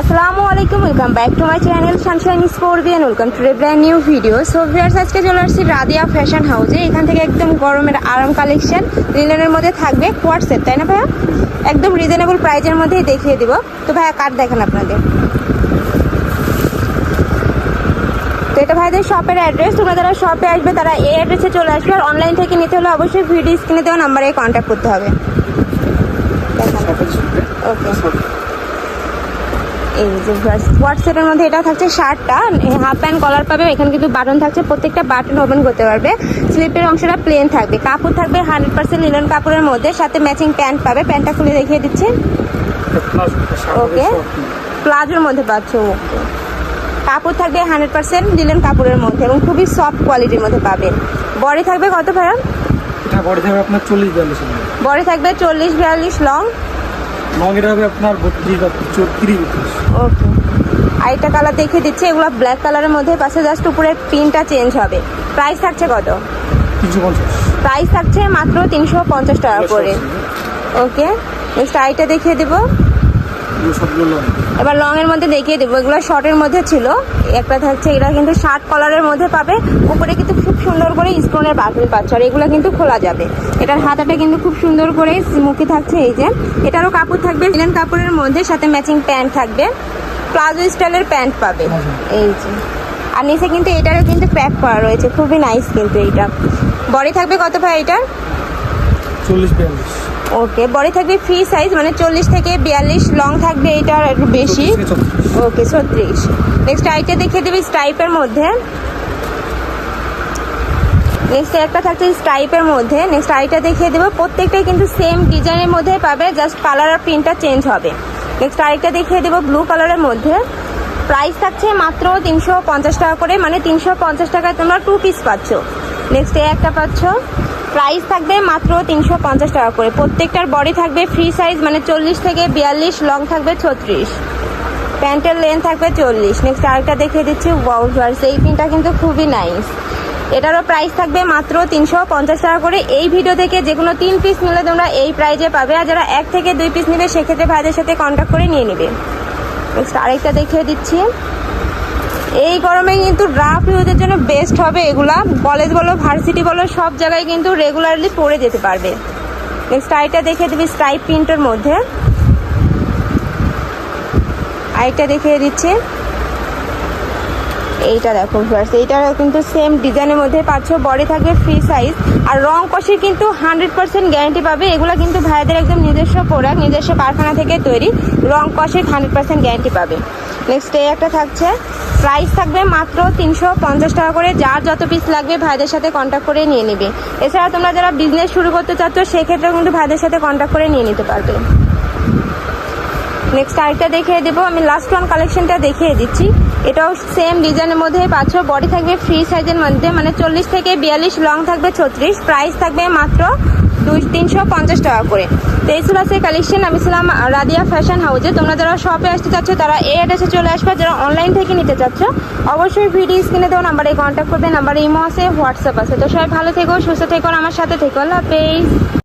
আসসালামু আলাইকুম welcome back to my channel sunshine স্পোর্বিয়ান welcome to brand new video so viewers আজকে চলে আসছি রাদিয়া ফ্যাশন হাউসে এখান থেকে একদম গরমের আরাম কালেকশন লিলেনের মধ্যে থাকবে কোয়ার সেট তাই না ভাইয়া? একদম রিজনেবল প্রাইজের মধ্যেই দেখিয়ে দিব। তো ভাইয়া কার্ড দেখেন আপনাদের। তো এটা ভাইদের শপের অ্যাড্রেস তোমরা যারা শপে আসবে, তারা এই অ্যাড্রেসে চলে আসবে। আর অনলাইন থেকে নিতে হলে অবশ্যই ভিডিও স্ক্রিনে দেওয়া নাম্বারে কন্ট্যাক্ট করতে হবে। এই যে হোয়াটসঅ্যাপের মধ্যে এটা থাকছে শার্টটা হাফ প্যান্ট কলার পাবে এখানে কিন্তু বাটন থাকছে প্রত্যেকটা বাটন ওপেন করতে পারবে। স্লিপের অংশটা প্লেন থাকবে কাপড় থাকবে হান্ড্রেড পার্সেন্ট লিলেন কাপড়ের মধ্যে সাথে ম্যাচিং প্যান্ট পাবে প্যান্টটা খুলে দেখিয়ে দিচ্ছে। ওকে প্লাজোর মধ্যে পাচ্ছ। ওকে কাপড় থাকবে হান্ড্রেড পার্সেন্ট লিলেন কাপড়ের মধ্যে এবং খুবই সফট কোয়ালিটির মধ্যে পাবে বডি থাকবে কত ভাড়া বডি থাকবে আপনার চল্লিশ বিয়াল্লিশ। বডি থাকবে চল্লিশ বিয়াল্লিশ লং লং এর হবে আপনার বত্রিশ বা চৌত্রিশ বত্রিশ ওকে। আরেকটা কালার দেখিয়ে দিচ্ছি এগুলো ব্ল্যাক কালারের মধ্যে পাশে জাস্ট উপরে প্রিন্টটা চেঞ্জ হবে। প্রাইস থাকছে কত? তিনশো পঞ্চাশ। প্রাইস থাকছে মাত্র তিনশো পঞ্চাশ টাকা করে। ওকে নেক্সট আইটা দেখিয়ে দেবো। এবার লং এর মধ্যে দেখিয়ে দেবো। এগুলো শর্টের মধ্যে ছিল। একটা থাকছে এটা কিন্তু শার্ট কলারের মধ্যে পাবে। উপরে কিন্তু খুব সুন্দর করে স্টোনের বাটন পাচ্ছ আর এগুলো কিন্তু খোলা যাবে। এটার হাতাটা কিন্তু খুব সুন্দর করে মুখে থাকছে এই যে। এটারও কাপড় থাকবে লিনেন কাপড়ের মধ্যে সাথে ম্যাচিং প্যান্ট থাকবে। প্লাজো স্টাইলের প্যান্ট পাবে। এই যে। আর নিচে কিন্তু এটারও কিন্তু প্যাক করা রয়েছে। খুবই নাইস কিন্তু এইটা। বডি থাকবে কত ভাই এটার? চল্লিশ বিয়াল্লিশ। ওকে বডি থাকবে ফ্রি সাইজ মানে চল্লিশ থেকে বিয়াল্লিশ লং থাকবে এটার একটু বেশি। ওকে ছত্রিশ। নেক্সট আইটা দেখিয়ে দেবে স্টাইপের মধ্যে। নেক্সট একটা থাকছে স্টাইপের মধ্যে। নেক্সট আইটা দেখিয়ে দেবো প্রত্যেকটাই কিন্তু সেম ডিজাইনের মধ্যে পাবে জাস্ট কালার আর প্রিন্টটা চেঞ্জ হবে। নেক্সট আইটা দেখিয়ে দেবো ব্লু কালারের মধ্যে। প্রাইস থাকছে মাত্র তিনশো পঞ্চাশ টাকা করে মানে তিনশো পঞ্চাশ টাকায় তোমরা টু পিস পাচ্ছ। নেক্সট এ একটা পাচ্ছ। প্রাইস থাকবে মাত্র তিনশো পঞ্চাশ টাকা করে। প্রত্যেকটার বডি থাকবে ফ্রি সাইজ মানে চল্লিশ থেকে বিয়াল্লিশ লং থাকবে ছত্রিশ। প্যান্টের লেন্থ থাকবে চল্লিশ। নেক্সট আরেকটা দেখিয়ে দিচ্ছি ওয়াউজার্স এই পিনটা কিন্তু খুবই নাইস এটারও প্রাইস থাকবে মাত্র তিনশো পঞ্চাশ টাকা করে। এই ভিডিও থেকে যে কোনো তিন পিস নিলে তোমরা এই প্রাইজে পাবে। আর যারা এক থেকে দুই পিস নেবে, সেক্ষেত্রে ভাইদের সাথে কন্ট্যাক্ট করে নিয়ে নেবে। নেক্সট আরেকটা দেখিয়ে দিচ্ছি। এই গরমে কিন্তু রাফ ইউজের জন্য বেস্ট হবে এগুলা। কলেজ বলো ভার্সিটি বলো, সব জায়গায় কিন্তু রেগুলারলি পরে যেতে পারবে। নেক্সট আইটা দেখে দিবি স্ট্রাইপ প্রিন্টের মধ্যে। আইটা দেখিয়ে দিচ্ছি। এইটা দেখো ভিউয়ার্স এইটা কিন্তু সেম ডিজাইনের মধ্যে পাচ্ছ। বডি থাকবে ফ্রি সাইজ আর রং কষে কিন্তু হান্ড্রেড পার্সেন্ট গ্যারান্টি পাবে। এগুলো কিন্তু ভাইদের একদম নিজস্ব প্রোডাক্ট নিজস্ব কারখানা থেকে তৈরি। রং কষে হান্ড্রেড পার্সেন্ট গ্যারান্টি পাবে। নেক্সট এই একটা থাকছে। প্রাইস থাকবে মাত্র তিনশো পঞ্চাশ টাকা করে। যার যত পিস লাগবে ভাইদের সাথে কন্ট্যাক্ট করে নিয়ে নেবে। এছাড়া তোমরা যারা বিজনেস শুরু করতে চাচ্ছ, সেক্ষেত্রেও কিন্তু ভাইদের সাথে কন্ট্যাক্ট করে নিয়ে নিতে পারবে। নেক্সট আরেকটা দেখিয়ে দেবো। আমি লাস্ট ওয়ান কালেকশনটা দেখিয়ে দিচ্ছি। এটাও সেম ডিজাইনের মধ্যে পাচ্ছ। বডি থাকবে ফ্রি সাইজের মধ্যে। মানে চল্লিশ থেকে বিয়াল্লিশ লং থাকবে, ছত্রিশ। প্রাইস থাকবে মাত্র দুই, তিনশো পঞ্চাশ টাকা করে। তো এই সেই কালেকশন আমি ছিলাম রাদিয়া ফ্যাশন হাউসে তোমরা যারা শপে আসতে চাচ্ছ, তারা এই অ্যাড্রেসে চলে আসবে। যারা অনলাইন থেকে নিতে চাচ্ছ, অবশ্যই ভিডিও স্ক্রিনে দেওয়া নাম্বারে কন্ট্যাক্ট করবে। নাম্বারে ইমো আছে হোয়াটসঅ্যাপ আছে। তো সবাই ভালো থেকো, সুস্থ থেকো আমার সাথে থেকো। আল্লাহ হাফেজ।